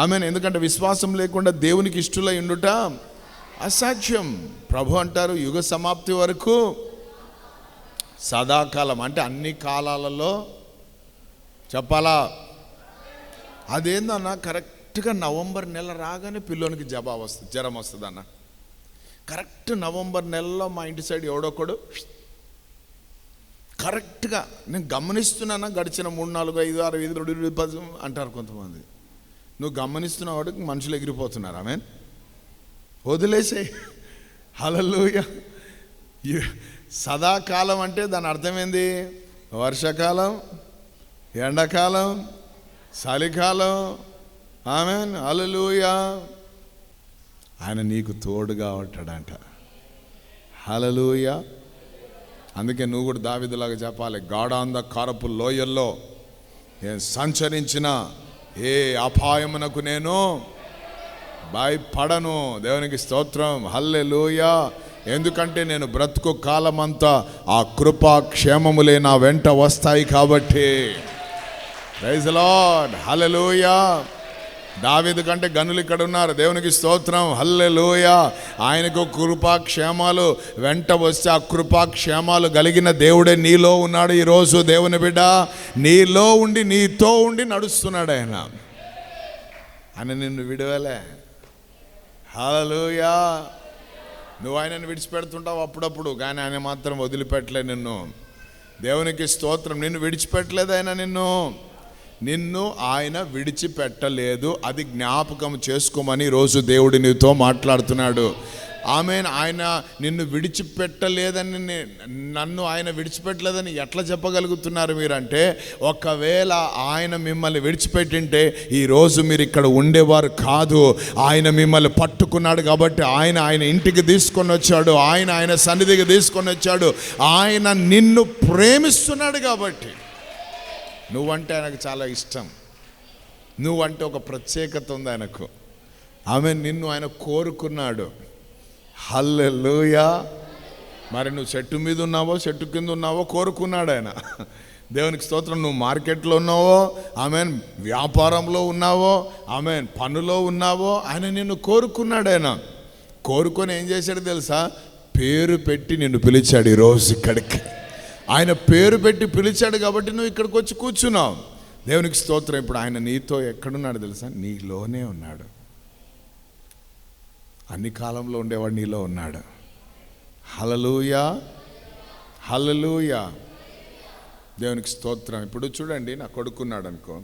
ఆమె ఎందుకంటే విశ్వాసం లేకుండా దేవునికి ఇష్టలై ఉండుట అసాధ్యం. ప్రభు అంటారు యుగ సమాప్తి వరకు సదాకాలం. అంటే అన్ని కాలాలలో చెప్పాలా? అదేందన్న కరెక్ట్గా నవంబర్ నెల రాగానే పిల్లోనికి జబా వస్తుంది జ్వరం వస్తుంది అన్న కరెక్ట్ నవంబర్ నెలలో మా ఇంటి సైడ్ ఎవడొకడు కరెక్ట్గా నేను గమనిస్తున్నాను గడిచిన మూడు నాలుగు ఐదు ఆరు ఐదు రెండు పది అంటారు కొంతమంది. నువ్వు గమనిస్తున్న వాడికి మనుషులు ఎగిరిపోతున్నారు. ఆమె వదిలేసే హలలోయ సదాకాలం అంటే దాని అర్థమైంది? వర్షాకాలం ఎండాకాలం చలికాలం. ఆమె హలలుయ ఆయన నీకు తోడుగా ఉంటాడంట. హలలుయ అందుకే నువ్వు కూడా దావిదులాగా చెప్పాలి. గాఢాంధ కారపు లోయల్లో నేను సంచరించిన ఏ అపాయమునకు నేను భయపడను. దేవునికి స్తోత్రం. హల్లెలూయ. ఎందుకంటే నేను బ్రతుకు కాలమంతా ఆ కృపా క్షేమములే నా వెంట వస్తాయి కాబట్టి. ప్రైజ్ లార్డ్ హల్లెలూయా దావేది కంటే గనులు ఇక్కడ ఉన్నారు. దేవునికి స్తోత్రం. హల్లెలూయ. ఆయనకు కృపా క్షేమాలు వెంట వస్తే ఆ కృపా క్షేమాలు కలిగిన దేవుడే నీలో ఉన్నాడు ఈరోజు దేవుని బిడ్డ. నీలో ఉండి నీతో ఉండి నడుస్తున్నాడు ఆయన. ఆయన నిన్ను విడవలే. హలోయా నువ్వు ఆయనను విడిచిపెడుతుంటావు అప్పుడప్పుడు కానీ ఆయన మాత్రం వదిలిపెట్టలే నిన్ను. దేవునికి స్తోత్రం. నిన్ను విడిచిపెట్టలేదు ఆయన నిన్ను. నిన్ను ఆయన విడిచిపెట్టలేదు అది జ్ఞాపకం చేసుకోమని రోజు దేవుడి నీతో మాట్లాడుతున్నాడు. ఆమె ఆయన నిన్ను విడిచిపెట్టలేదని నన్ను ఆయన విడిచిపెట్టలేదని ఎట్లా చెప్పగలుగుతున్నారు మీరంటే ఒకవేళ ఆయన మిమ్మల్ని విడిచిపెట్టింటే ఈరోజు మీరు ఇక్కడ ఉండేవారు కాదు. ఆయన మిమ్మల్ని పట్టుకున్నాడు కాబట్టి ఆయన ఆయన ఇంటికి తీసుకొని వచ్చాడు ఆయన ఆయన సన్నిధికి తీసుకొని వచ్చాడు. ఆయన నిన్ను ప్రేమిస్తున్నాడు కాబట్టి. నువ్వంటే ఆయనకు చాలా ఇష్టం. నువ్వంటే ఒక ప్రత్యేకత ఉంది ఆయనకు. ఆమె నిన్ను ఆయన కోరుకున్నాడు. హల్లెలూయా. మరి నువ్వు చెట్టు మీద ఉన్నావో చెట్టు కింద ఉన్నావో కోరుకున్నాడు ఆయన. దేవునికి స్తోత్రం నువ్వు మార్కెట్లో ఉన్నావో ఆమె వ్యాపారంలో ఉన్నావో ఆమె పనులో ఉన్నావో ఆయన నిన్ను కోరుకున్నాడు ఆయన. కోరుకొని ఏం చేశాడు తెలుసా? పేరు పెట్టి నిన్ను పిలిచాడు ఈరోజు ఇక్కడికి. ఆయన పేరు పెట్టి పిలిచాడు కాబట్టి నువ్వు ఇక్కడికి వచ్చి కూర్చున్నావు. దేవునికి స్తోత్రం. ఇప్పుడు ఆయన నీతో ఎక్కడున్నాడు తెలుసా? నీలోనే ఉన్నాడు. అన్ని కాలంలో ఉండేవాడు నీలో ఉన్నాడు. హలలుయా హలలుయా దేవునికి స్తోత్రం. ఇప్పుడు చూడండి నా కొడుకున్నాడు అనుకో.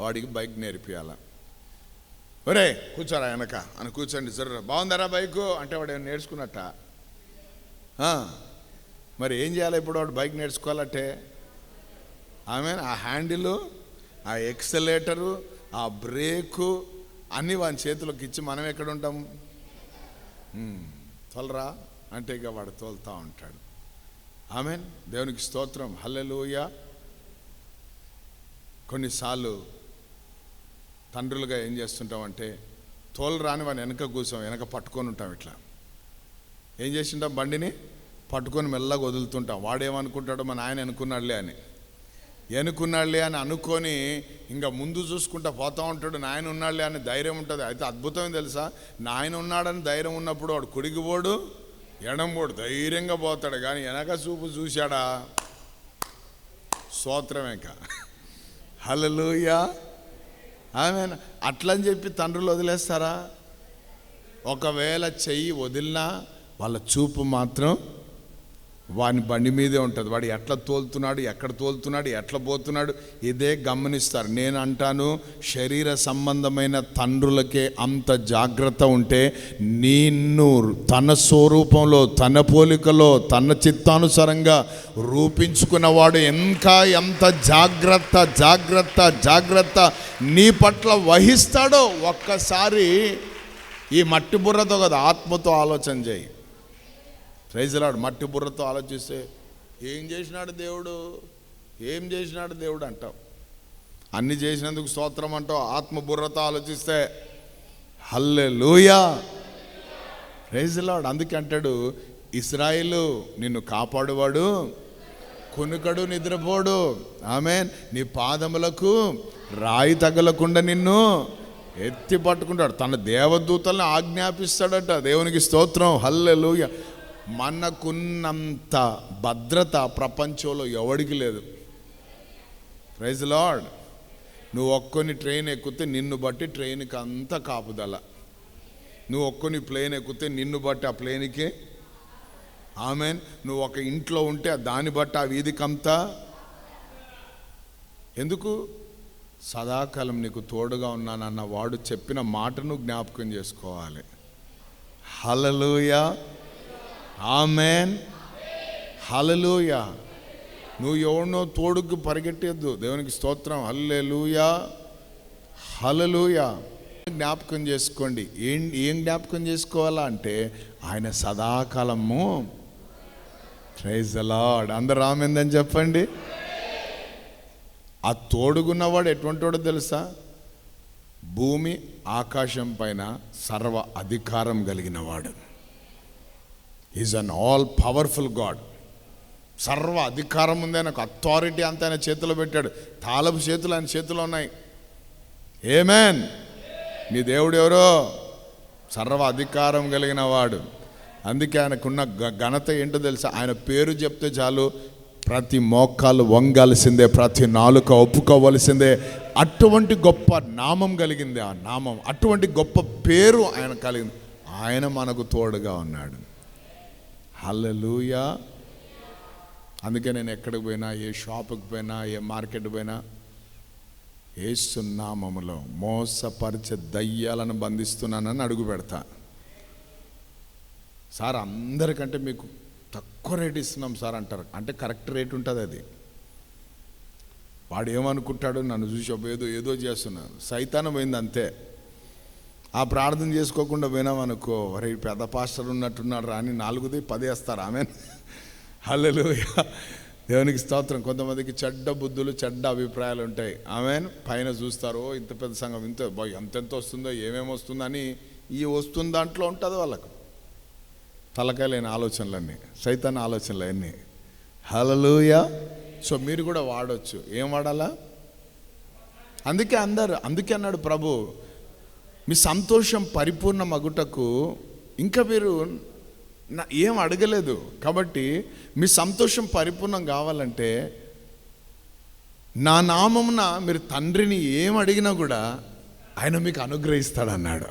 వాడికి బైక్ నేర్పియాల? ఒరే కూర్చోరా వెనక. అని కూర్చోండి సరే బాగుందరా బైకు? అంటే వాడు ఏమైనా నేర్చుకున్నట్ట? మరి ఏం చేయాలి ఇప్పుడు వాడు బైక్ నేర్చుకోవాలంటే? ఆమె ఆ హ్యాండిల్ ఆ ఎక్సలేటరు ఆ బ్రేకు అన్నీ వాని చేతిలోకి ఇచ్చి మనం ఎక్కడ ఉంటాం? తొలరా? అంటే ఇక వాడు తోలుతూ ఉంటాడు. ఆమెన్? దేవునికి స్తోత్రం. హల్లెలూయ. కొన్నిసార్లు తండ్రులుగా ఏం చేస్తుంటామంటే తోలు రాని వాని వెనక కూర్చోం వెనక పట్టుకొని ఉంటాం ఇట్లా. ఏం చేసింటాం బండిని? పట్టుకొని మెల్లగా వదులుతుంటాం. వాడేమనుకుంటాడో మన ఆయన అనుకున్నాడులే అని. ఎనుకున్నాడులే అని అనుకొని ఇంకా ముందు చూసుకుంటా పోతూ ఉంటాడు. నాయన ఉన్నాడులే అని ధైర్యం ఉంటుంది. అయితే అద్భుతం తెలుసా? నాయన ఉన్నాడని ధైర్యం ఉన్నప్పుడు వాడు కుడిగిపోడు ఎడంబోడు. ఎడం ధైర్యంగా పోతాడు. కానీ వెనక చూపు చూశాడా? స్తోత్రమేక హలలుయా ఆమె అట్లని చెప్పి తండ్రులు వదిలేస్తారా? ఒకవేళ చెయ్యి వదిలినా వాళ్ళ చూపు మాత్రం వాని బండి మీదే ఉంటుంది. వాడు ఎట్లా తోలుతున్నాడు ఎక్కడ తోలుతున్నాడు ఎట్లా పోతున్నాడు ఇదే గమనిస్తారు. నేను అంటాను శరీర సంబంధమైన తండ్రులకే అంత జాగ్రత్త ఉంటే నిన్ను తన స్వరూపంలో తన పోలికలో తన చిత్తానుసారంగా రూపించుకున్నవాడు ఇంకా ఎంత జాగ్రత్త జాగ్రత్త జాగ్రత్త నీ పట్ల వహిస్తాడో ఒక్కసారి ఈ మట్టి బుర్రతో కదా ఆత్మతో ఆలోచన చేయి. ప్రైజలాడు మట్టి బుర్రతో ఆలోచిస్తే ఏం చేసినాడు దేవుడు? ఏం చేసినాడు దేవుడు అంటావు? అన్ని చేసినందుకు స్తోత్రం అంటావు ఆత్మ బుర్రతో ఆలోచిస్తే హల్లే లూయా ప్రైజలాడు అందుకే అంటాడు ఇస్రాయిలు నిన్ను కాపాడువాడు కొనుకడు నిద్రపోడు. ఆమె నీ పాదములకు రాయి తగలకుండా నిన్ను ఎత్తి పట్టుకుంటాడు. తన దేవదూతల్ని ఆజ్ఞాపిస్తాడట దేవునికి స్తోత్రం హల్లెలూయ. మనకున్నంత భద్రత ప్రపంచంలో ఎవడికి లేదు. ప్రైజ్ లార్డ్ నువ్వు ఒక్కొని ట్రైన్ ఎక్కితే నిన్ను బట్టి ట్రైన్కి అంత కాపుదల. నువ్వు ఒక్కొని ప్లేన్ ఎక్కితే నిన్ను బట్టి ఆ ప్లేన్కి ఆమె నువ్వు ఒక ఇంట్లో ఉంటే దాన్ని బట్టి ఆ వీధికంతా ఎందుకు? సదాకాలం నీకు తోడుగా ఉన్నానన్న వాడు చెప్పిన మాటను జ్ఞాపకం చేసుకోవాలి. హలలుయా ఆమెన్. హలలుయ నువ్వు ఎవరినో తోడుకు పరిగెట్టేద్దు. దేవునికి స్తోత్రం. హల్లెలూయా. హలలుయ జ్ఞాపకం చేసుకోండి. ఏం ఏం జ్ఞాపకం చేసుకోవాలా అంటే ఆయన సదాకాలము ప్రైజ్ లార్డ్ అందరు రామెందని చెప్పండి. ఆ తోడుగున్నవాడు ఎటువంటి వాడో తెలుసా? భూమి ఆకాశం పైన సర్వ అధికారం కలిగినవాడు. Is an all powerful God సర్వ అధికారం ఉంది ఆయనకు. అథారిటీ అంతా ఆయన చేతిలో పెట్టాడు. తాళపు చేతులు ఆయన చేతిలో ఉన్నాయి. ఏమేన్ మీ దేవుడు ఎవరో? సర్వ అధికారం కలిగిన వాడు. అందుకే ఆయనకున్న గ- ఘనత ఏంటో తెలుసా? ఆయన పేరు చెప్తే చాలు. ప్రతి మోకాలు వంగాల్సిందే ప్రతి నాలుక ఒప్పుకోవలసిందే. అటువంటి గొప్ప నామం కలిగింది ఆ నామం. అటువంటి గొప్ప పేరు ఆయన కలిగింది. ఆయన మనకు తోడుగా ఉన్నాడు. హల్లెలూయా. అందుకే నేను ఎక్కడికి పోయినా ఏ షాపుకి పోయినా ఏ మార్కెట్ పోయినా ఏసునామములో మోసపరిచే దయ్యాలను బంధిస్తున్నానని అడుగు పెడతా. సార్ అందరికంటే మీకు తక్కువ రేట్ ఇస్తున్నాం సార్ అంటారు. అంటే కరెక్ట్ రేట్ ఉంటుంది అది. వాడు ఏమనుకుంటాడు? నన్ను చూసి ఏదో ఏదో చేస్తున్నాను సైతానం పోయింది అంతే. ఆ ప్రార్థన చేసుకోకుండా పోయినామనుకో వరే పెద్ద పాస్టర్ ఉన్నట్టున్నాడు రా అని నాలుగుది పదేస్తారు ఆమె హల్లెలు దేవునికి స్తోత్రం. కొంతమందికి చెడ్డ బుద్ధులు చెడ్డ అభిప్రాయాలు ఉంటాయి. ఆమె పైన చూస్తారు "ఓ, ఇంత పెద్ద సంఘం ఇంత ఎంతెంత వస్తుందో ఏమేమి వస్తుందని ఈ వస్తుంది దాంట్లో ఉంటుంది వాళ్ళకు. తలకాయ లేని ఆలోచనలన్నీ సైతాన్ ఆలోచనలు అన్నీ. హలలుయ సో మీరు కూడా వాడవచ్చు ఏం వాడాలా? అందుకే అందరు అందుకే అన్నాడు ప్రభు మీ సంతోషం పరిపూర్ణ మగుటకు ఇంకా మీరు ఏం అడగలేదు. కాబట్టి మీ సంతోషం పరిపూర్ణం కావాలంటే నా నామమున మీరు తండ్రిని ఏం అడిగినా కూడా ఆయన మీకు అనుగ్రహిస్తాడన్నాడు.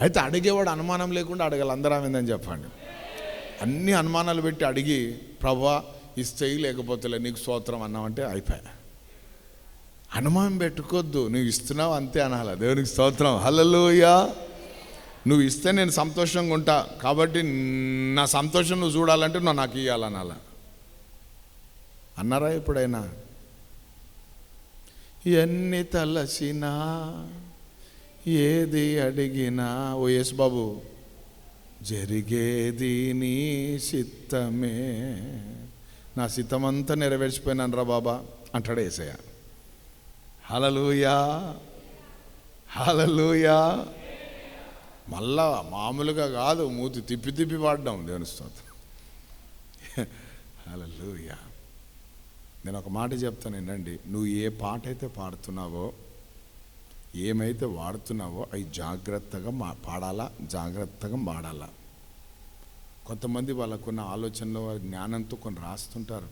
అయితే అడిగేవాడు అనుమానం లేకుండా అడగాలి. అందరూ ఆమెందని చెప్పండి. అన్ని అనుమానాలు పెట్టి అడిగి ప్రభా ఇస్తే లేకపోతే నీకు స్తోత్రం అన్నామంటే అయిపోయా అనుమానం పెట్టుకోవద్దు నువ్వు ఇస్తున్నావు అంతే అనాల. దేవునికి స్తోత్రం. హలలోయా నువ్వు ఇస్తే నేను సంతోషంగా ఉంటా. కాబట్టి నా సంతోషం నువ్వు చూడాలంటే నువ్వు నాకు ఇవ్వాలనాల అన్నారా ఎప్పుడైనా? ఎన్ని తలసినా ఏది అడిగినా ఓ యేసు బాబు జరిగేది నీ చిత్తమే నా చిత్తమంతా నెరవేర్చిపోయినాను రా బాబా అంటాడు ఏసయ్య. హలలుయా హలలుయా మళ్ళా మామూలుగా కాదు మూతి తిప్పి తిప్పి పాడడం దేవుని స్తోత్రం. హలలుయా నేను ఒక మాట చెప్తాను ఏంటండి నువ్వు ఏ పాట అయితే పాడుతున్నావో ఏమైతే వాడుతున్నావో అవి జాగ్రత్తగా మా పాడాలా? జాగ్రత్తగా పాడాలా? కొంతమంది వాళ్ళకున్న ఆలోచనలో వారి జ్ఞానంతో కొన్ని రాస్తుంటారు.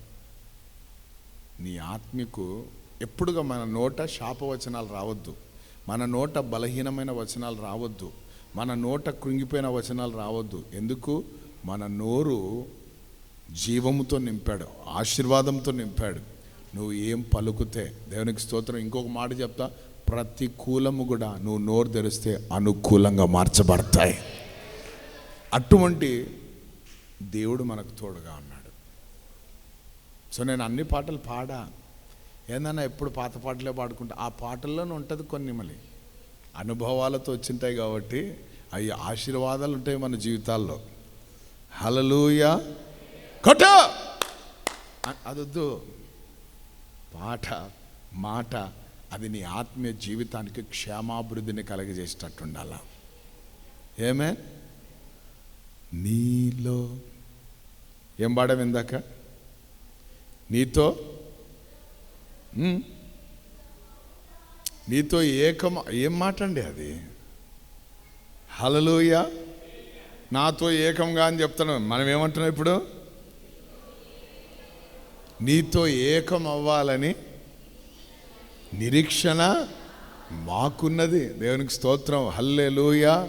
నీ ఆత్మకు ఎప్పుడుగా మన నోట శాపవచనాలు రావద్దు. మన నోట బలహీనమైన వచనాలు రావద్దు. మన నోట కృంగిపోయిన వచనాలు రావద్దు. ఎందుకు? మన నోరు జీవముతో నింపాడు ఆశీర్వాదంతో నింపాడు. నువ్వు ఏం పలుకుతే దేవునికి స్తోత్రం. ఇంకొక మాట చెప్తా ప్రతికూలము కూడా నువ్వు నోరు తెరిస్తే అనుకూలంగా మార్చబడతాయి. అటువంటి దేవుడు మనకు తోడుగా ఉన్నాడు. సో నేను అన్ని పాటలు పాడా. ఏందన్నా ఎప్పుడు పాత పాటలే పాడుకుంటా? ఆ పాటల్లోనే ఉంటుంది కొన్ని మళ్ళీ. అనుభవాలతో వచ్చింటాయి కాబట్టి అవి ఆశీర్వాదాలు ఉంటాయి మన జీవితాల్లో. హలలుయా కొట్ట! అదొద్దు. పాట మాట అది నీ ఆత్మీయ జీవితానికి క్షేమాభివృద్ధిని కలగజేసేటట్టుండాల. ఏమే నీలో ఏం పాడాం ఇందాక? నీతో? Hmm? నీతో ఏకం ఏం మాట అండి అది? హలలోయ నాతో ఏకంగా అని చెప్తాను మనం ఏమంటున్నాం ఇప్పుడు? నీతో ఏకం అవ్వాలని నిరీక్షణ మాకున్నది. దేవునికి స్తోత్రం. హల్లెలూయ.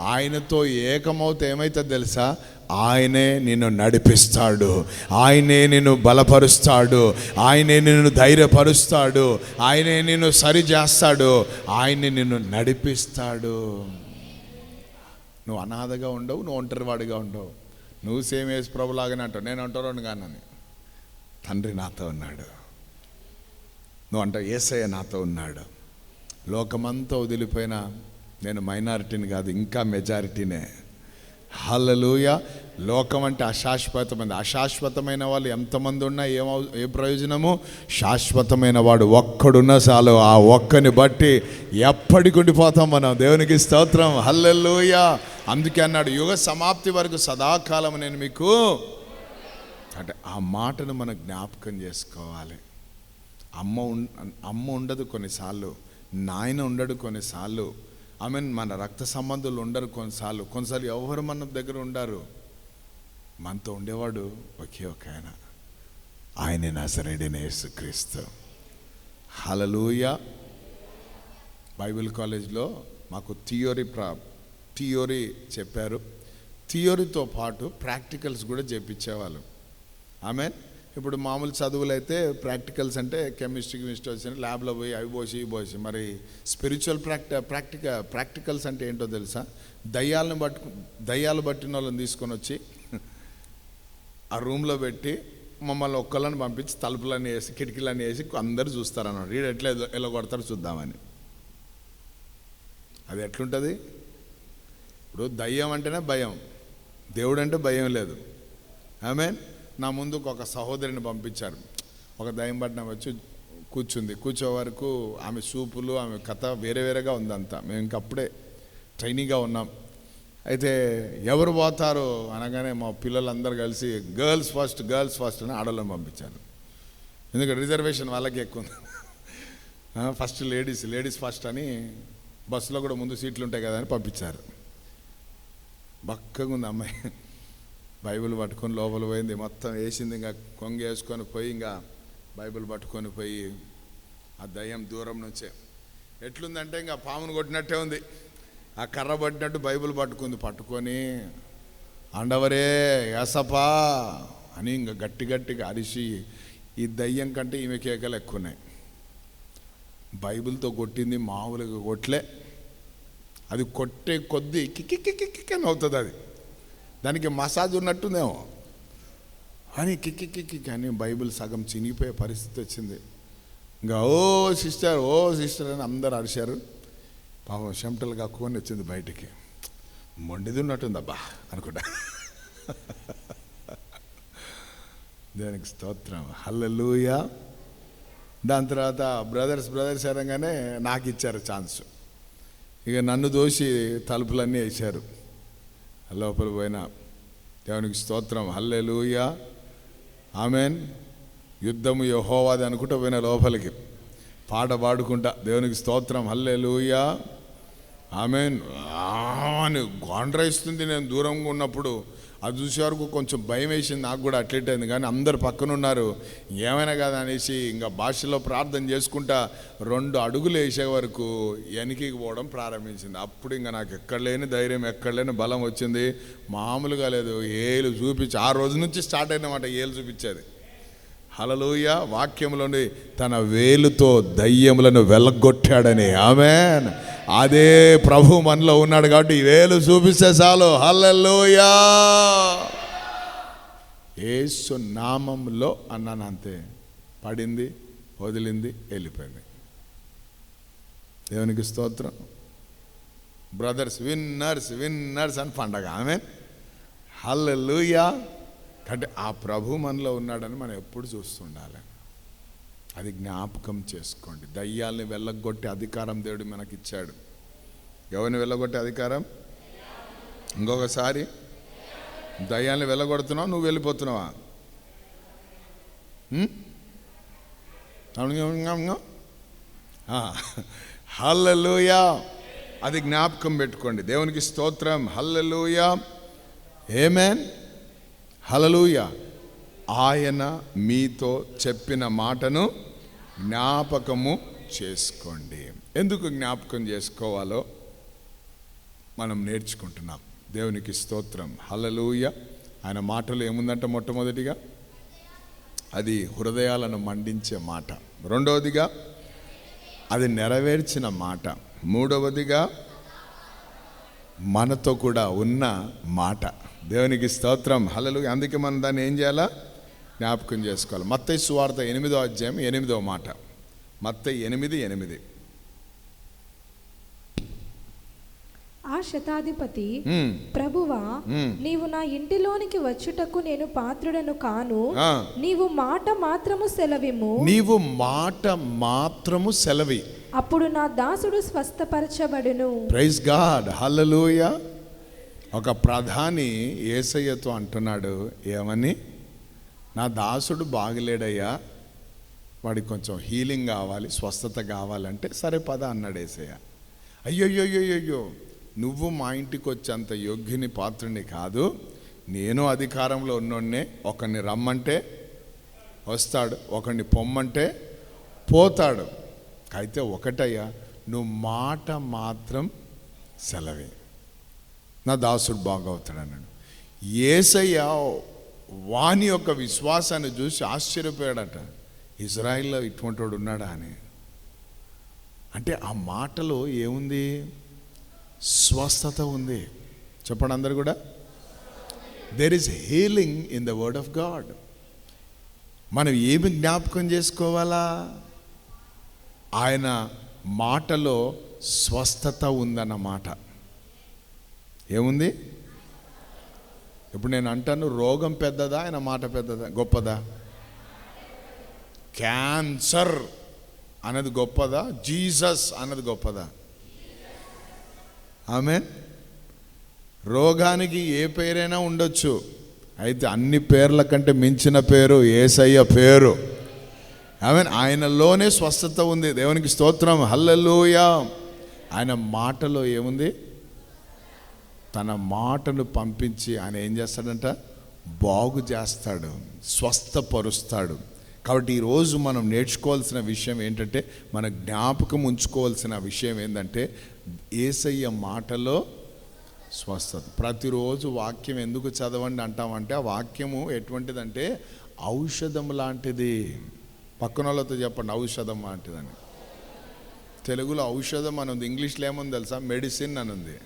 ఆయనతో ఏకమవుతే ఏమైతుంది తెలుసా? ఆయనే నిన్ను నడిపిస్తాడు. ఆయనే నిన్ను బలపరుస్తాడు. ఆయనే నిన్ను ధైర్యపరుస్తాడు. ఆయనే నిన్ను సరి చేస్తాడు. ఆయనే నిన్ను నడిపిస్తాడు. నువ్వు అనాథగా ఉండవు నువ్వు ఒంటరివాడిగా ఉండవు. నువ్వు సేమ్ వేసి ప్రభులాగానే అంటావు. నేను ఒంటరివాడిని కానని తండ్రి నాతో ఉన్నాడు. నువ్వు అంటావు ఏసయ్య నాతో ఉన్నాడు. లోకమంతా వదిలిపోయిన నేను మైనారిటీని కాదు ఇంకా మెజారిటీనే. హలలుయ లోకం అంటే అశాశ్వతమైనది అశాశ్వతమైన వాళ్ళు ఎంతమంది ఉన్నా ఏమవు ఏ ప్రయోజనము? శాశ్వతమైన వాడు ఒక్కడున్నా చాలు. ఆ ఒక్కని బట్టి ఎప్పటికి ఉండిపోతాం మనం. దేవునికి స్తోత్రం. హల్లెలూయ. అందుకే అన్నాడు యుగ సమాప్తి వరకు సదాకాలం నేను మీకు అంటే ఆ మాటను మనం జ్ఞాపకం చేసుకోవాలి. అమ్మ ఉం అమ్మ ఉండదు కొన్నిసార్లు. నాయన ఉండడు కొన్నిసార్లు. ఐ మీన్ మన రక్త సంబంధులు ఉండరు కొన్నిసార్లు. కొన్నిసార్లు ఎవరు మన దగ్గర ఉండరు? మనతో ఉండేవాడు ఒకే ఒక ఆయన. ఆయనే నజరేడిన యేసుక్రీస్తు. హలలూయ బైబిల్ కాలేజ్లో మాకు థియోరీ ప్రా థియోరీ చెప్పారు. థియోరీతో పాటు ప్రాక్టికల్స్ కూడా చేపించేవాళ్ళు. ఆమె ఇప్పుడు మామూలు చదువులు అయితే ప్రాక్టికల్స్ అంటే కెమిస్ట్రీ కెమిస్ట్రీ వచ్చిన ల్యాబ్లో పోయి అవి పోసి ఇవి పోసి. మరి స్పిరిచువల్ ప్రాక్టి ప్రాక్టిక ప్రాక్టికల్స్ అంటే ఏంటో తెలుసా? దయ్యాలను పట్టు దయ్యాలు పట్టిన వాళ్ళని తీసుకొని వచ్చి ఆ రూమ్లో పెట్టి మమ్మల్ని ఒక్కళ్ళని పంపించి తలుపులన్నీ వేసి కిటికీలన్నీ వేసి అందరూ చూస్తారన్నమాట. వీడు ఎట్లా ఎలా కొడతారో చూద్దామని. అది ఎట్లుంటుంది? ఇప్పుడు దయ్యం అంటేనే భయం. దేవుడు అంటే భయం లేదు. ఐ మీన్ నా ముందుకు ఒక సహోదరిని పంపించారు. ఒక దయ్యం వచ్చి కూర్చుంది. కూర్చో వరకు ఆమె చూపులు ఆమె కథ వేరే వేరేగా ఉందంతా. మేము ఇంకప్పుడే ట్రైనింగ్గా ఉన్నాం. అయితే ఎవరు పోతారు అనగానే మా పిల్లలందరూ కలిసి గర్ల్స్ ఫస్ట్ గర్ల్స్ ఫస్ట్ అని ఆడవాళ్ళని పంపించారు. ఎందుకంటే రిజర్వేషన్ వాళ్ళకి ఎక్కువ ఉంది. ఫస్ట్ లేడీస్ లేడీస్ ఫస్ట్ అని బస్సులో కూడా ముందు సీట్లు ఉంటాయి కదా అని పంపించారు. బక్కగా ఉంది అమ్మాయి. బైబిల్ పట్టుకొని లోపల పోయింది. మొత్తం వేసింది ఇంకా కొంగ వేసుకొని పోయి ఇంకా బైబిల్ పట్టుకొని పోయి ఆ దయ్యం దూరం నుంచే. ఎట్లుందంటే ఇంకా పామును కొట్టినట్టే ఉంది. ఆ కర్ర పట్టినట్టు బైబిల్ పట్టుకుంది. పట్టుకొని అండవరే ఏసపా అని ఇంకా గట్టి గట్టిగా అరిసి ఈ దయ్యం కంటే ఈమె కేకలు ఎక్కువ ఉన్నాయి బైబిల్తో కొట్టింది మామూలుగా కొట్లే అది కొట్టే కొద్దీ కిక్కి కిక్కి కిక్ అని అవుతుంది అది. దానికి మసాజ్ ఉన్నట్టుందేమో. అని కిక్కి కిక్కి కానీ బైబిల్ సగం చినిగిపోయే పరిస్థితి వచ్చింది. ఇంకా ఓ సిస్టర్ ఓ సిస్టర్ అని అందరు అరిశారు పాపం చెమటలు కక్కుకొని వచ్చింది బయటికి. మొండిది ఉన్నట్టుంది అబ్బా అనుకుంటా. దానికి స్తోత్రం. హల్లెలూయా. దాని తర్వాత బ్రదర్స్ బ్రదర్స్ అనగానే నాకు ఇచ్చారు ఛాన్స్. ఇక నన్ను దోషి తలుపులన్నీ వేశారు. లోపల పోయిన దేవునికి స్తోత్రం. లూయ ఆమెన్. యుద్ధము యహోవాది అనుకుంటూ పోయిన లోపలికి పాట పాడుకుంటా. దేవునికి స్తోత్రం. హల్లెలూయా. ఆమెన్. అని గోండ్రైస్తుంది నేను దూరంగా ఉన్నప్పుడు అది చూసే వరకు కొంచెం భయం వేసింది. నాకు కూడా అట్లెట్ అయింది. కానీ అందరు పక్కన ఉన్నారు. ఏమైనా కదా అనేసి ఇంకా భాషలో ప్రార్థన చేసుకుంటా రెండు అడుగులు వేసే వరకు వెనక్కి పోవడం ప్రారంభించింది. అప్పుడు ఇంకా నాకు ఎక్కడ లేని ధైర్యం ఎక్కడ లేని బలం వచ్చింది. మామూలుగా లేదు. ఏలు చూపించి ఆ రోజు నుంచి స్టార్ట్ అయినమాట ఏలు చూపించేది. హలలోయ వాక్యంలోని తన వేలుతో దయ్యములను వెలగొట్టాడని. ఆమెన్. అదే ప్రభు మనలో ఉన్నాడు కాబట్టి ఈ వేలు చూపిస్తే చాలు. హల్లెలూయా. ఏసు నామంలో అన్నాను అంతే. పడింది వదిలింది వెళ్ళిపోయింది. దేవునికి స్తోత్రం. బ్రదర్స్ విన్నర్స్ విన్నర్స్ అని పండగ. ఆమె హల్లెలూయా. అంటే ఆ ప్రభు మనలో ఉన్నాడని మనం ఎప్పుడు చూస్తుండాలి. అది జ్ఞాపకం చేసుకోండి. దయ్యాల్ని వెళ్ళగొట్టే అధికారం దేవుడు మనకి ఇచ్చాడు ఎవరిని వెళ్ళగొట్టే అధికారం? ఇంకొకసారి దయ్యాల్ని వెళ్ళగొడుతున్నావు? నువ్వు వెళ్ళిపోతున్నావా? హల్లలుయా. అది జ్ఞాపకం పెట్టుకోండి. దేవునికి స్తోత్రం. హల్లలుయా. ఏమేన్? హలలుయ ఆయన మీతో చెప్పిన మాటను జ్ఞాపకము చేసుకోండి. ఎందుకు జ్ఞాపకం చేసుకోవాలో మనం నేర్చుకుంటున్నాం. దేవునికి స్తోత్రం. హలలుయ ఆయన మాటలు ఏముందంటే మొట్టమొదటిగా? అది హృదయాలను మండించే మాట. రెండవదిగా అది నెరవేర్చిన మాట. మూడవదిగా మనతో కూడా ఉన్న మాట. దేవునికి స్తోత్రం. హలలు అందుకే మనం దాన్ని ఏం చేయాలా? జ్ఞాపకం చేసుకోవాలి. మత్తయి సువార్త ఎనిమిదో అధ్యాయం ఎనిమిదో మాట. మత్తయి ఎనిమిది ఎనిమిది. ఆ శతాధిపతి. ప్రభువా. నీవు నా ఇంటిలోనికి వచ్చుటకు నేను పాత్రుడను కాను. నీవు మాట మాత్రము సెలవిము. నీవు మాట మాత్రము సెలవి. అప్పుడు నా దాసుడు స్వస్థపరచబడును. ప్రైజ్ గాడ్ హల్లెలూయ ఒక ప్రధాని ఏసయ్యతో అంటున్నాడు ఏమని? నా దాసుడు బాగలేడయ్యా. వాడికి కొంచెం హీలింగ్ కావాలి స్వస్థత కావాలంటే సరే పద అన్నాడు ఏసయ్య. అయ్యోయ్యోయ్యోయ్యో నువ్వు మా ఇంటికి వచ్చేంత యోగ్యుని పాత్రుని కాదు. నేను అధికారంలో ఉన్నోడినే ఒకరిని రమ్మంటే వస్తాడు ఒకరిని పొమ్మంటే పోతాడు. అయితే ఒకటయ్యా నువ్వు మాట మాత్రం సెలవే. నా దాసుడు బాగవుతాడు అన్నాడు ఏసయ్య వాని యొక్క విశ్వాసాన్ని చూసి ఆశ్చర్యపోయాడట. ఇజ్రాయిల్లో ఇటువంటి వాడు ఉన్నాడా అని. అంటే ఆ మాటలో ఏముంది? స్వస్థత ఉంది. చెప్పండి అందరు కూడా. There is healing in the word of God మనం ఏమి జ్ఞాపకం చేసుకోవాలా? ఆయన మాటలో స్వస్థత ఉందన్నమాట. ఏముంది? ఇప్పుడు నేను అంటాను రోగం పెద్దదా? ఆయన మాట పెద్దదా? గొప్పదా? క్యాన్సర్ అన్నది గొప్పదా? జీసస్ అన్నది గొప్పదా? ఆమె రోగానికి ఏ పేరైనా ఉండొచ్చు. అయితే అన్ని పేర్ల కంటే మించిన పేరు ఏసయ్య పేరు. ఆమె ఆయనలోనే స్వస్థత ఉంది. దేవునికి స్తోత్రం. హల్లలోయ ఆయన మాటలో ఏముంది? తన మాటను పంపించి ఆయన ఏం చేస్తాడంట? బాగు చేస్తాడు. స్వస్థపరుస్తాడు. కాబట్టి ఈరోజు మనం నేర్చుకోవాల్సిన విషయం ఏంటంటే మన జ్ఞాపకం ఉంచుకోవాల్సిన విషయం ఏంటంటే ఏసయ్య మాటలో స్వస్థత. ప్రతిరోజు వాక్యం ఎందుకు చదవండి అంటామంటే ఆ వాక్యము ఎటువంటిదంటే ఔషధం లాంటిది. పక్కన వాళ్ళతో చెప్పండి ఔషధం లాంటిదని తెలుగులో ఔషధం అని ఉంది ఇంగ్లీష్లో ఏముంది తెలుసా? మెడిసిన్ అని ఉంది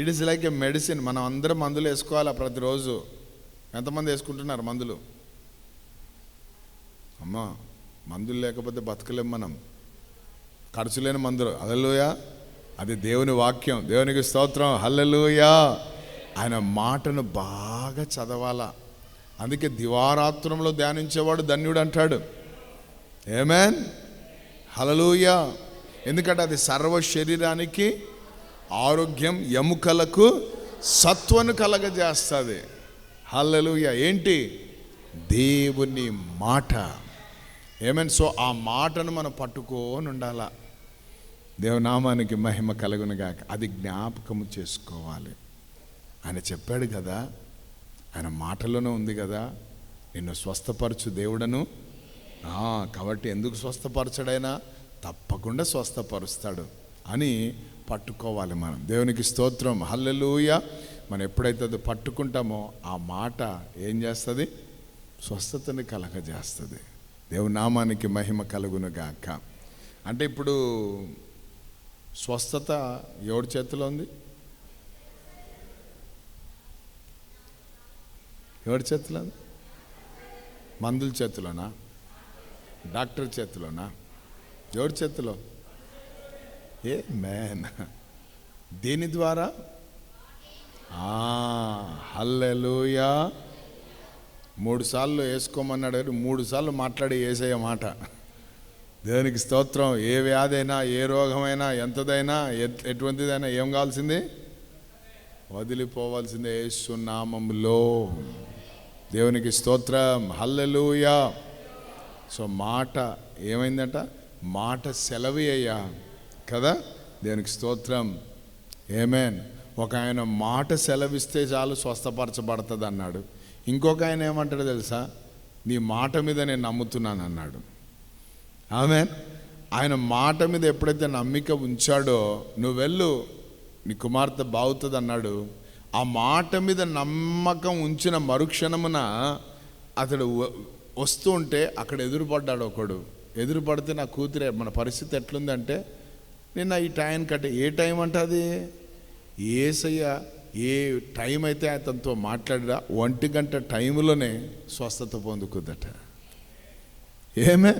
it is like a medicine మనం అందరం మందులు వేసుకోవాలా ప్రతిరోజు? ఎంతమంది వేసుకుంటున్నారు మందులు? అమ్మా మందులు లేకపోతే బతకలేం మనం. ఖర్చు లేని మందులు. హల్లెలూయా. అది దేవుని వాక్యం. దేవునికి స్తోత్రం. హల్లెలూయా. ఆయన మాటను బాగా చదవాలా. అందుకే దివారాత్రంలో ధ్యానించేవాడు ధన్యుడు అంటాడు. ఏమేన్ హలలుయా ఎందుకంటే అది సర్వ శరీరానికి ఆరోగ్యం ఎముకలకు సత్వను కలగజేస్తుంది. హల్లలుయ ఏంటి? దేవుని మాట. ఏమేన్ సో ఆ మాటను మనం పట్టుకొని ఉండాలా? దేవనామానికి మహిమ కలుగునుగాక అది జ్ఞాపకము చేసుకోవాలి. ఆయన చెప్పాడు కదా? ఆయన మాటలోనే ఉంది కదా? నిన్ను స్వస్థపరచు దేవుడను కాబట్టి ఎందుకు స్వస్థపరచడైనా? తప్పకుండా స్వస్థపరుస్తాడు అని పట్టుకోవాలి మనం. దేవునికి స్తోత్రం. హల్లెలూయ. మనం ఎప్పుడైతే అది పట్టుకుంటామో ఆ మాట ఏం చేస్తుంది? స్వస్థతని కలగజేస్తుంది. దేవునామానికి మహిమ కలుగును గాక. అంటే ఇప్పుడు స్వస్థత ఎవరి చేతిలో ఉంది? ఎవరి చేతిలో ఉంది? మందుల చేతిలోనా? డాక్టర్ చేతిలోనా? ఎవరి చేతిలో? A man. దేని ద్వారా? హల్లెలుయా. మూడు సార్లు వేసుకోమన్నాడు మూడు సార్లు మాట్లాడి వేసేయ మాట. దేవునికి స్తోత్రం? ఏ వ్యాధైనా ఏ రోగమైనా ఎంతదైనా ఎట్- ఎటువంటిదైనా ఏం కావాల్సింది? వదిలిపోవాల్సిందే యేసు దేవునికి స్తోత్రం. హల్లెలుయా. సో మాట ఏమైందట? మాట సెలవి అయ్యా. కదా? దేనికి స్తోత్రం. ఏమేన్ ఒక ఆయన మాట సెలవిస్తే చాలు స్వస్థపరచబడుతుంది అన్నాడు ఇంకొక ఆయన ఏమంటాడు తెలుసా? నీ మాట మీద నేను నమ్ముతున్నాను అన్నాడు ఆమె ఆయన మాట మీద ఎప్పుడైతే నమ్మిక ఉంచాడో నువ్వు వెళ్ళు నీ కుమార్తె బాగుతుంది అన్నాడు ఆ మాట మీద నమ్మకం ఉంచిన మరుక్షణమున అతడు వస్తూ ఉంటే అక్కడ ఎదురుపడ్డాడు ఒకడు. ఎదురుపడితే నా కూతురే మన పరిస్థితి ఎట్లుందంటే నిన్న ఈ టైం కట్టే ఏ టైం అంటే అది? ఏసయ్య ఏ టైం అయితే అతనితో మాట్లాడిరా ఒంటి గంట టైంలోనే స్వస్థత పొందుకుందట. ఏమే?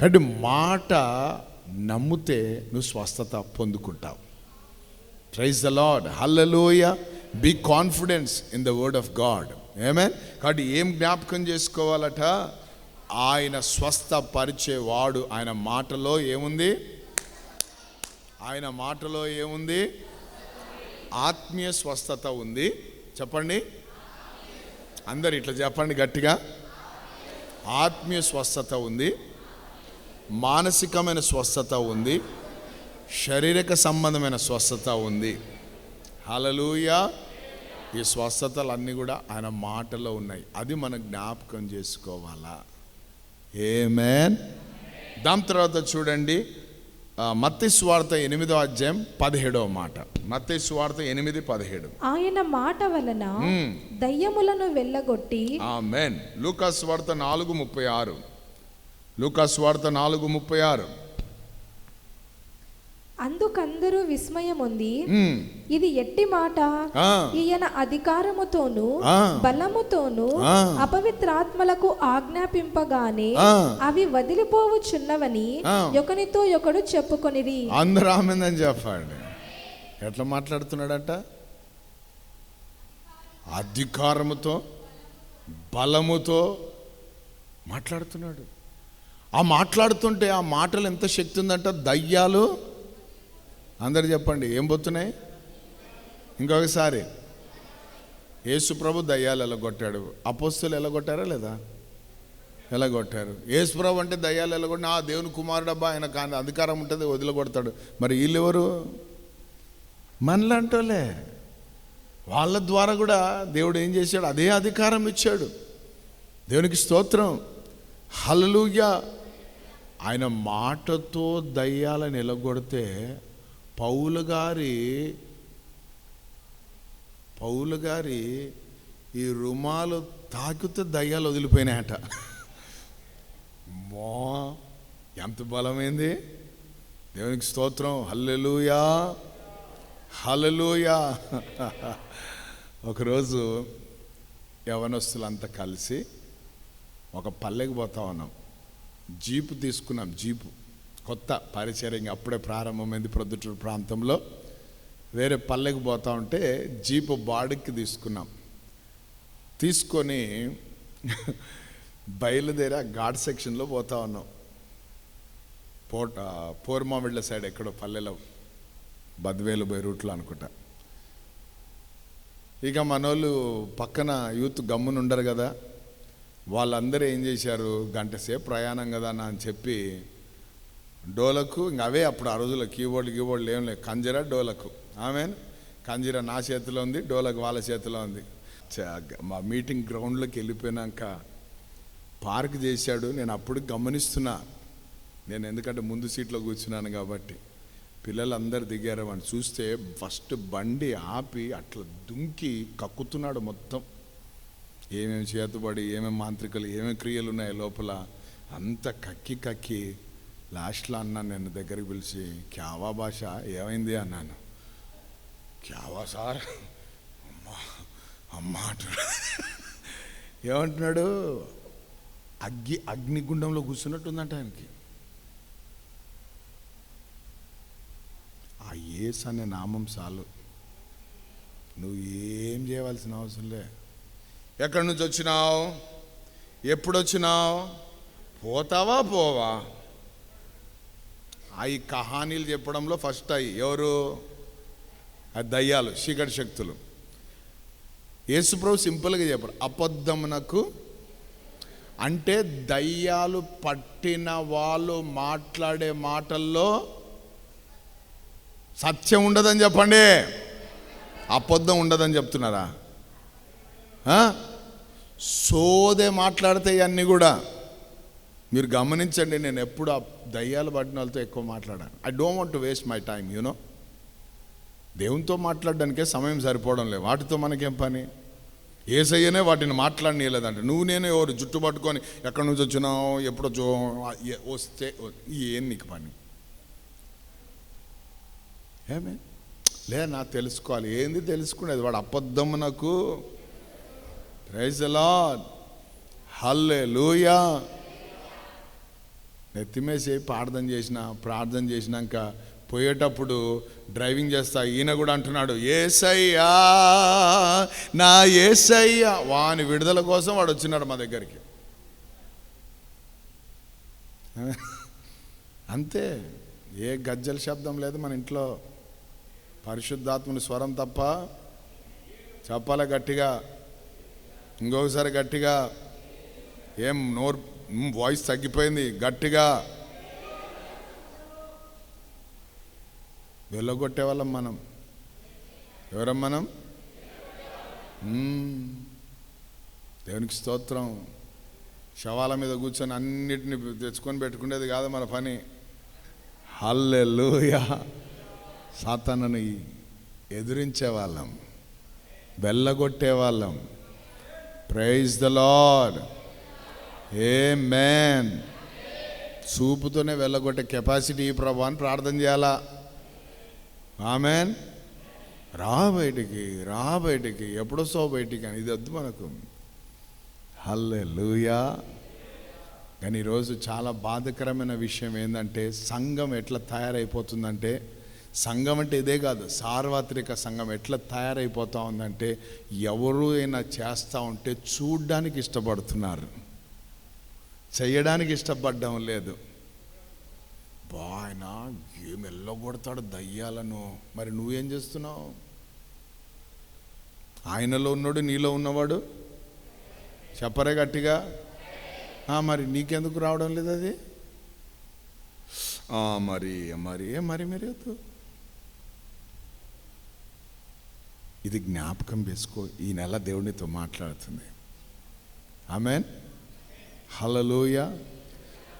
కాబట్టి మాట నమ్మితే నువ్వు స్వస్థత పొందుకుంటావు. Praise the Lord hallelujah be confidence in the word of God ఏమే కాబట్టి ఏం జ్ఞాపకం చేసుకోవాలట? ఆయన స్వస్థపరిచేవాడు. ఆయన మాటలో ఏముంది? ఆయన మాటలో ఏముంది? ఆత్మీయ స్వస్థత ఉంది. చెప్పండి. అందరు ఇట్లా చెప్పండి గట్టిగా. ఆత్మీయ స్వస్థత ఉంది. మానసికమైన స్వస్థత ఉంది. శారీరక సంబంధమైన స్వస్థత ఉంది. హలలుయా ఈ స్వస్థతలన్నీ కూడా ఆయన మాటలో ఉన్నాయి. అది మనం జ్ఞాపకం చేసుకోవాలా? ఏమేన్ దాని తర్వాత చూడండి ఆ, మత్తయి స్వార్థ ఎనిమిదో అధ్యాయం పదిహేడవ మాట. మత్తయి స్వార్థ ఎనిమిది పదిహేడు. ఆయన మాట వలన మ్మ్. దయ్యములను వెళ్ళగొట్టి ఆమెన్ లూకాస్ వార్త నాలుగు ముప్పై ఆరు. లూకాస్ వార్త నాలుగు ముప్పై ఆరు. అందుకందరూ విస్మయముంది. ఇది ఎట్టి మాట. ఈయన అధికారముతోను. బలముతోను. అపవిత్రాత్మలకు ఆజ్ఞాపింపగానే. అవి వదిలిపోవచ్చున్నవని. ఒకనితో ఒకడు చెప్పుకొనిరి అందరూ ఆమెందని చెప్పండి ఎట్లా మాట్లాడుతున్నాడంట అధికారముతో బలముతో మాట్లాడుతున్నాడు ఆ మాట్లాడుతుంటే ఆ మాటలు ఎంత శక్తి ఉందంట దయ్యాలు అందరు చెప్పండి ఏం పోతున్నాయి ఇంకొకసారి యేసు ప్రభు దయ్యాలు ఎలగొట్టాడు అపోస్తులు ఎలగొట్టారా లేదా? ఎలగొట్టారు యేసుప్రభు అంటే దయ్యాలు ఎలగొట్టిన ఆ దేవుని కుమారుడబ్బా ఆయన కానీ అధికారం ఉంటుంది వదిలగొడతాడు. మరి వీళ్ళెవరు? మనలాంటోలే వాళ్ళ. ద్వారా కూడా దేవుడు ఏం చేశాడు? అదే అధికారం ఇచ్చాడు. దేవునికి స్తోత్రం. హలలుగా ఆయన మాటతో దయ్యాలను ఎలగొడితే పౌలు గారి పౌలు గారి ఈ రుమాలు తాకితే దయ్యాలు వదిలిపోయినాయట. మో ఎంత బలమైంది? దేవునికి స్తోత్రం. హల్లెలూయా. హలలుయా ఒకరోజు యవనస్తులంతా కలిసి ఒక పల్లెకి పోతా ఉన్నాం. జీపు తీసుకున్నాం జీపు. కొత్త పరిచయం అప్పుడే ప్రారంభమైంది ప్రొద్దుటూరు ప్రాంతంలో. వేరే పల్లెకి పోతా ఉంటే జీపు బాడీకి తీసుకున్నాం. తీసుకొని బయలుదేరి ఆ ఘాట్ సెక్షన్లో పోతా ఉన్నాం. పోట పోర్మామిళ్ళ సైడ్ ఎక్కడో పల్లెలో బద్వేలు పోయి రూట్లో అనుకుంటా. ఇక మనోళ్ళు పక్కన యూత్ గమ్మున ఉండరు కదా. వాళ్ళందరూ ఏం చేశారు గంట సేపు ప్రయాణం కదా అని చెప్పి డోలకు ఇంకా అవే అప్పుడు ఆ రోజుల్లో కీబోర్డ్ కీబోర్డ్లు ఏం లేవు. కంజర డోలకు. ఆమె కంజర నా చేతిలో ఉంది డోలకు వాళ్ళ చేతిలో ఉంది. చ- మా మీటింగ్ గ్రౌండ్లోకి వెళ్ళిపోయినాక పార్క్ చేశాడు. నేను అప్పుడు గమనిస్తున్నా. నేను ఎందుకంటే ముందు సీట్లో కూర్చున్నాను కాబట్టి. పిల్లలందరూ దిగారు. అని చూస్తే ఫస్ట్ బండి ఆపి అట్లా దుంకి కక్కుతున్నాడు మొత్తం. ఏమేమి చేతబడి ఏమేమి మాంత్రికలు ఏమేమి క్రియలు ఉన్నాయి లోపల అంత కక్కి కక్కి లాస్ట్లో అన్నాను నేను దగ్గరికి పిలిచి క్యావా భాష? ఏమైంది? అన్నాను. క్యావా సార్? అమ్మా అమ్మా అంటున్నాడు. ఏమంటున్నాడు? అగ్గి అగ్నిగుండంలో కూర్చున్నట్టుందంట ఆయనకి. ఆ ఏస్ అనే నామం చాలు. నువ్వు ఏం చేయవలసిన అవసరం లే. ఎక్కడి నుంచి వచ్చినావు? ఎప్పుడు వచ్చినావు పోతావా పోవా? ఆ ఈ కహానీలు చెప్పడంలో ఫస్ట్ అయ్యి ఎవరు? ఆ దయ్యాలు చీకటి శక్తులు. యేసుప్రభు సింపుల్గా చెప్పారు అబద్ధమునకు అంటే దయ్యాలు పట్టిన వాళ్ళు మాట్లాడే మాటల్లో సత్యం ఉండదని చెప్పండి. అబద్ధం ఉండదని చెప్తున్నారా? సోదే మాట్లాడితే ఇవన్నీ కూడా. మీరు గమనించండి నేను ఎప్పుడు ఆ దయ్యాలు పడిన వాళ్ళతో ఎక్కువ మాట్లాడాను. I don't want to waste my time you know దేవునితో మాట్లాడడానికే సమయం సరిపోవడం లేదు. వాటితో మనకేం పని? ఏసయ్యనే వాటిని మాట్లాడనీయలేదంటే. నువ్వు నేనే ఎవరు జుట్టు పట్టుకొని ఎక్కడి నుంచి వచ్చినావు ఎప్పుడు వస్తే ఏం నీకు పని? ఏమే? లే నా తెలుసుకోవాలి. ఏంది తెలుసుకునేది? వాడు అబద్ధము నాకు. ప్రైజ్ లాడ్ హల్లే లూయా నెత్తిమేసి ప్రార్థన చేసిన ప్రార్థన చేసినాక పోయేటప్పుడు డ్రైవింగ్ చేస్తా ఈయన కూడా అంటున్నాడు ఏసయ్యా నా ఏసయ్యా. వాని విడుదల కోసం వాడు వచ్చినాడు మా దగ్గరికి. అంతే ఏ గజ్జల శబ్దం లేదు మన ఇంట్లో. పరిశుద్ధాత్మని స్వరం తప్ప చెప్పాలి గట్టిగా? ఇంకొకసారి గట్టిగా ఏం నోరు వాయిస్ తగ్గిపోయింది గట్టిగా. వెళ్ళగొట్టే వాళ్ళం మనం. ఎవరం మనం? దేవునికి స్తోత్రం. శవాల మీద కూర్చొని అన్నిటిని తెచ్చుకొని పెట్టుకునేది కాదు మన పని. హల్లెలుయా. సాతానని ఎదిరించే వాళ్ళం బెల్లగొట్టే వాళ్ళం praise the lord a man చూపుతోనే వెళ్ళగొట్టే కెపాసిటీ ఈ ప్రభు అని ప్రార్థన చేయాలా? ఆమెన్ రా బయటికి రా బయటికి. ఎప్పుడొస్తావు బయటికి అని. ఇది వద్దు మనకు. హల్లే లూయా కానీ ఈరోజు చాలా బాధకరమైన విషయం ఏంటంటే సంఘం ఎట్లా తయారైపోతుందంటే సంఘం అంటే ఇదే కాదు సార్వత్రిక సంఘం ఎట్లా తయారైపోతా ఉందంటే ఎవరు అయినా చేస్తూ ఉంటే చూడ్డానికి ఇష్టపడుతున్నారు. చేయడానికి ఇష్టపడడం లేదు. బా ఆయన ఏం ఎల్లగొడతాడు దయ్యాలను. మరి నువ్వేం చేస్తున్నావు? ఆయనలో ఉన్నాడు నీలో ఉన్నవాడు? చెప్పరే గట్టిగా. మరి నీకెందుకు రావడం లేదు అది? మరి మరి మరి మరి ఇది జ్ఞాపకం వేసుకో. ఈ నెల దేవునితో మాట్లాడుతుంది. ఆమెన్. హలలోయ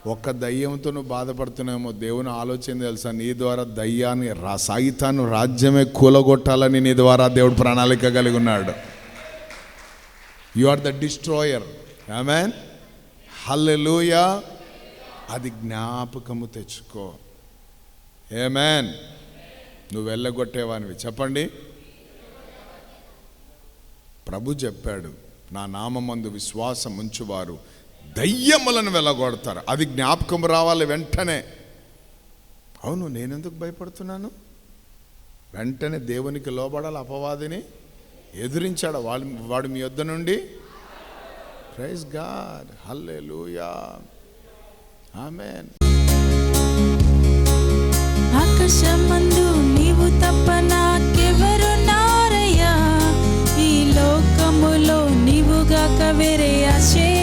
ఒక్క దయ్యంతో నువ్వు బాధపడుతున్నామో దేవుని ఆలోచన తెలుసా? నీ ద్వారా దయ్యాన్ని రా సాయితాను రాజ్యమే కూలగొట్టాలని నీ ద్వారా దేవుడు ప్రణాళిక కలిగి ఉన్నాడు. You are the destroyer amen hallelujah అది జ్ఞాపకము తెచ్చుకో. ఏమేన్ నువ్వు వెళ్ళగొట్టేవానివి. చెప్పండి. ప్రభు చెప్పాడు నా నామందు విశ్వాసం ఉంచువారు దయ్యములను వెళ్ళగొడతారు అది జ్ఞాపకం రావాలి వెంటనే. అవును నేనెందుకు భయపడుతున్నాను? వెంటనే దేవునికి లోబడాలి అపవాదిని ఎదిరించాడు వాడు వాడు మీ యొద్ద నుండి. ప్రైజ్ గాడ్ హల్లే లూయా ఆమెన్ ఆకాశమందు నీవు తప్ప నాకెవరున్నారయ్యా ఈ లోకములో నీవుగాక వేరే ఆశే